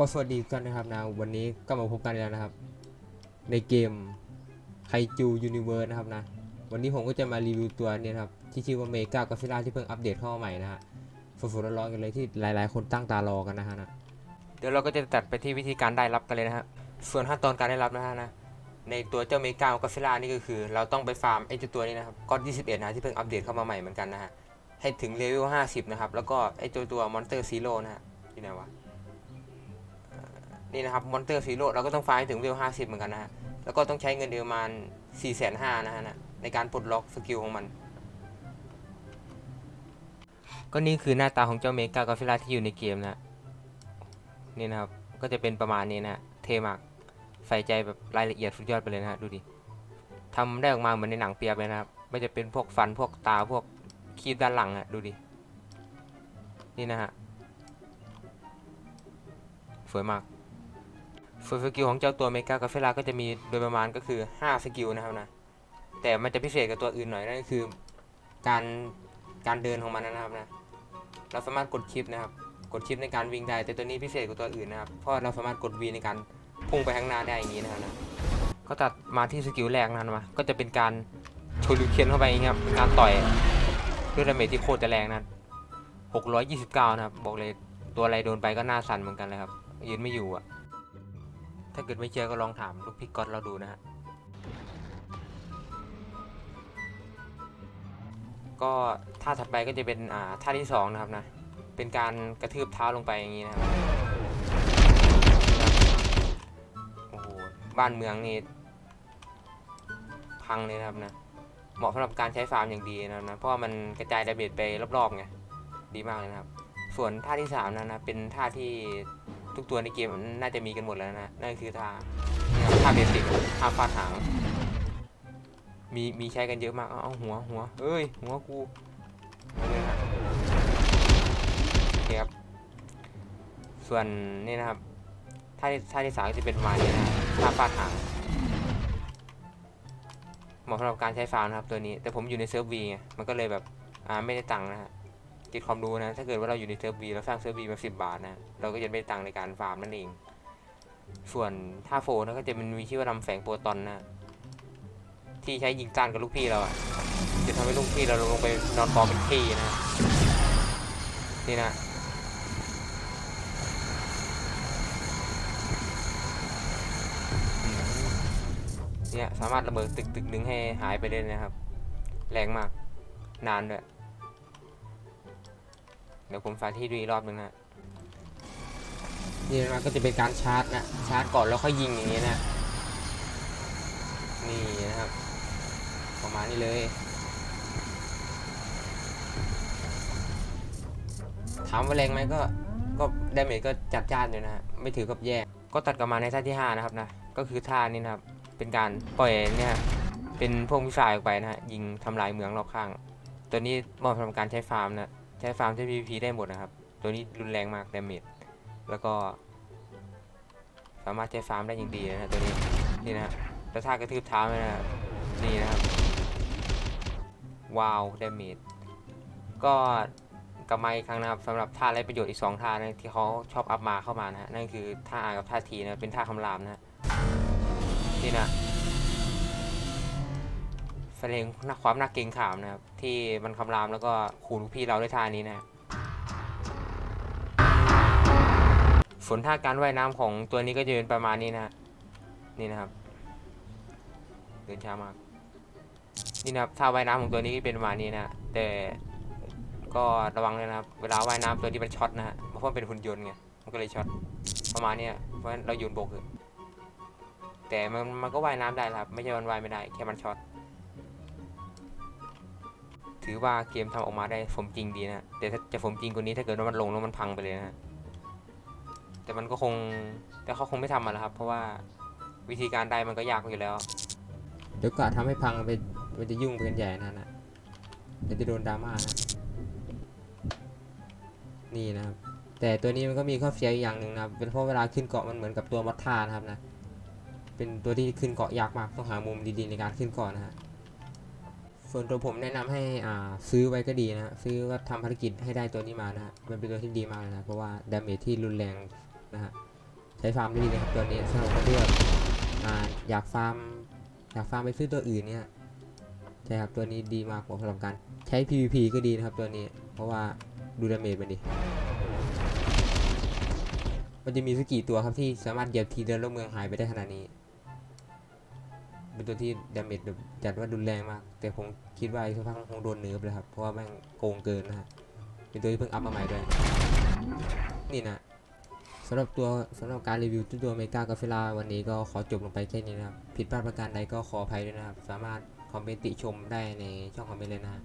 ก็สวัสดีทุกท่านนะครับนะวันนี้ก็มาพบกันอีกแล้วนะครับ ในเกมไคจูยูนิเวิร์สนะครับนะ วันนี้ผมก็จะมารีวิวตัวนี้นครับ ที่ชื่อว่าเมกากาฟิล่าที่เพิ่งอัปเดตเข้ามาใหม่นะฮะสดๆร้อนๆกันเลยที่หลายๆ คนตั้งตารอกันนะฮะนะเดี๋ยวเราก็จะตัดไปที่วิธีการได้รับกันเลยนะฮะส่วนขั้นตอนการได้รับนะฮะนะในตัวเจ้าเมกากาฟิล่านี่ก็คือ เราต้องไปฟาร์มไอ้เจ้าตัวนี้นะครับก้อน21นะที่เพิ่งอัปเดตเข้ามาใหม่เหมือนกันนะฮะให้ถึงเลเวล50นะครับแล้วก็ไอ้ตัวตัวมอนสเตอร์ซีโร่นะฮะที่ไหนวะ นี่นะครับมอนเตอร์ซีโร่เราก็ต้องไฟล์ให้ถึงเวล50เหมือนกันนะฮะแล้วก็ต้องใช้เงินเดือนประมาณ4 5 0 0 0นะฮะนะในการปลดล็อกสกิลของมัน ก็นี่คือหน้าตาของเจ้าเมกากาฟิล่าที่อยู่ในเกมนะนี่นะครับก็จะเป็นประมาณนี้นะฮะเทมากใส่ใจแบบรายละเอียดสุดยอดไปเลยนะฮะดูดิทำได้ออกมาเหมือนในหนังเปียบเลยนะครับไม่จะเป็นพวกฟันพวกตาพวกคีบด้านหลังอะดูดินี่นะฮะสวยมาก ส่วนสกิลของเจ้าตัวเมกากาเฟล่าก็จะมีโดยประมาณก็คือ5สกิลนะครับนะแต่มันจะพิเศษกับตัวอื่นหน่อยนั่นก็คือการการเดินของมันนะครับนะเราสามารถกดชิปนะครับกดชิปในการวิ่งได้แต่ตัวนี้พิเศษกว่าตัวอื่นนะครับเพราะเราสามารถกด V ในการพุ่งไปข้างหน้าได้อย่างนี้นะครับนะก็ตัดมาที่สกิลแรกนะครับมาก็จะเป็นการโชลูเคียนเข้าไปครับการต่อยด้วยดาเมจที่โคตรจะแรงนะ629 นะครับ บอกเลยตัวอะไรโดนไปก็หน้าสั่นเหมือนกันเลยครับยืนไม่อยู่อะ ถ้าเกิดไม่เชื่อก็ลองถามลูกพี่ก๊อตเราดูนะฮะ ก็ท่าถัดไปก็จะเป็นอ่าท่าที่สองนะครับนะ เป็นการกระทืบเท้าลงไปอย่างนี้นะครับ โอ้โห บ้านเมืองนี่พังเลยนะครับนะ เหมาะสำหรับการใช้ฟาร์มอย่างดีนะครับนะ เพราะว่ามันกระจายดาเมจไปรอบๆไง ดีมากเลยนะครับ ส่วนท่าที่สามนะนะ เป็นท่าที่ ทุกตัวในเกมน่าจะมีกันหมดแล้วนะ นั่นคือท่าท่าเบสิกท่าฟาดหาง มีมีใช้กันเยอะมาก เอาเอาหัวหัวเอ้ย หัวกูเลยนะโอเคครับ ส่วนนี่นะครับท่าท่าที่สามก็จะเป็นมาณนี้นะท่าฟาดหางเหมาะสำหรับการใช้ฟาร์มนะครับตัวนี้ แต่ผมอยู่ในเซิร์ฟวีมันก็เลยแบบ อ่า ไม่ได้ตังค์นะฮะ ติดความรู้นะ ถ้าเกิดว่าเราอยู่ในเซิร์ฟวีเราสร้างเซิร์ฟวีมาสิบบาทนะ เราก็จะไม่ได้ตังค์ในการฟาร์มนั่นเอง ส่วนท่าโฟนะก็จะเป็นมีชื่อว่าลำแฝงโปรตอนนะ ที่ใช้ยิงต้านกับลูกพี่เราอะจะทำให้ลูกพี่เราลงไปนอนกองเป็นขี้นะ นี่นะเนี่ยสามารถระเบิดตึกตึกหนึ่งให้หายไปเลยนะครับ แรงมาก นานด้วย เดี๋ยวผมสาธิตดูอีกรอบนึงนะนี่นะก็จะเป็นการชาร์จนะชาร์จก่อนแล้วค่อยยิงอย่างนี้นะนี่นะครับ ประมาณนี้เลยถามว่าแรงไหมก็ก็ดาเมจก็จัดจ้านอยู่นะไม่ถือกับแย่ก็ตัดกลับมาในท่าที่ 5 นะครับนะก็คือท่านี้นะครับ เป็นการปล่อยเนี่ยเป็นพวกมิสไซล์ออกไปนะฮะยิงทำลายเมืองรอบข้าง ตัวนี้เหมาะสำการใช้ฟาร์มนะ ใช้ฟาร์มใช้ PVP ได้หมดนะครับ ตัวนี้รุนแรงมาก ดาเมจ แล้วก็ สามารถใช้ฟาร์มได้อย่างดีนะฮะตัวนี้ นี่นะฮะแล้วท่ากระทืบเท้าไหมนะฮะนี่นะครับ ว้าว ดาเมจ ก็กลับมาอีกครั้งนะครับสำหรับท่าไรประโยชน์อีก 2 ท่านะที่เขาชอบอัพมาเข้ามานะฮะนั่นคือท่าอากับท่าทีนะเป็นท่าคำรามนะฮะนี่นะ แสดงความน่าเกรงขามนะครับ ที่มันคำรามแล้วก็ขู่ลูกพี่เราด้วยท่านี้นะส่วนท่าการว่ายน้ำของตัวนี้ก็จะเป็นประมาณนี้นะนี่นะครับเดินช้ามากนี่นะครับท่าว่ายน้ำของตัวนี้เป็นประมาณนี้นะแต่ก็ระวังเลยนะครับเวลาว่ายน้ำตัวนี้มันช็อตนะฮะเพราะว่มันเป็นหุ่นยนต์ไงมันก็เลยช็อตประมาณนี้เพราะฉะนั้นเรายู่บนบกเถอแต่มันมันก็ว่ายน้ำได้ครับ ไม่ใช่มันว่ายไม่ได้ แค่มันช็อต ถือว่าเกมทำออกมาได้สมจริงดีนะแต่ถ้าจะสมจริงกว่านี้ถ้าเกิดว่ามันลงแล้วมันพังไปเลยนะแต่มันก็คงแต่เขาคงไม่ทำมาแล้วครับ เพราะว่าวิธีการได้มันก็ยากอยู่แล้ว เดี๋ยวกะทำให้พังไปมันจะยุ่งไปกันใหญ่นะนะเดี๋ยวจะโดนดราม่านะนี่นะครับ แต่ตัวนี้มันก็มีข้อเสียอีกอย่างหนึ่งนะเป็นเพราะเวลาขึ้นเกาะมันเหมือนกับตัวมัทธานะครับนะเป็นตัวที่ขึ้นเกาะยากมากต้องหามุมดีๆในการขึ้นเกาะนะฮะ ส่วนตัวผมแนะนำให้อ่าซื้อไว้ก็ดีนะฮะซื้อว่าทำภารกิจให้ได้ตัวนี้มานะฮะมันเป็นตัวที่ดีมากเลยนะเพราะว่าดาเมจที่รุนแรงนะฮะใช้ฟาร์มได้ดีเลยครับตัวนี้สำหรับคนที่อ่าอยากฟาร์มอยากฟาร์มไปซื้อตัวอื่นเนี่ยใช่ครับตัวนี้ดีมากสำหรับการใช้ PVP ก็ดีนะครับตัวนี้ เพราะว่าดูดาเมจมันดีมันจะมีสักกี่ตัวครับที่สามารถเหยียบทีเดียวแล้วเมืองหายไปได้ขนาดนี้ เป็นตัวที่ดาเมจแบบจัดว่ารุนแรงมาก แต่ผมคิดว่าอีกสักพักมันคงโดนเนิร์ฟเลยครับ เพราะว่าแม่งโกงเกินนะฮะ เป็นตัวที่เพิ่งอัพมาใหม่ด้วย นี่นะสำหรับตัวสำหรับการรีวิวตัวเมกากาเฟลาวันนี้ก็ขอจบลงไปแค่นี้นะครับ ผิดพลาดประการใดก็ขออภัยด้วยนะครับ สามารถคอมเมนต์ติชมได้ในช่องคอมเมนต์เลยนะฮะ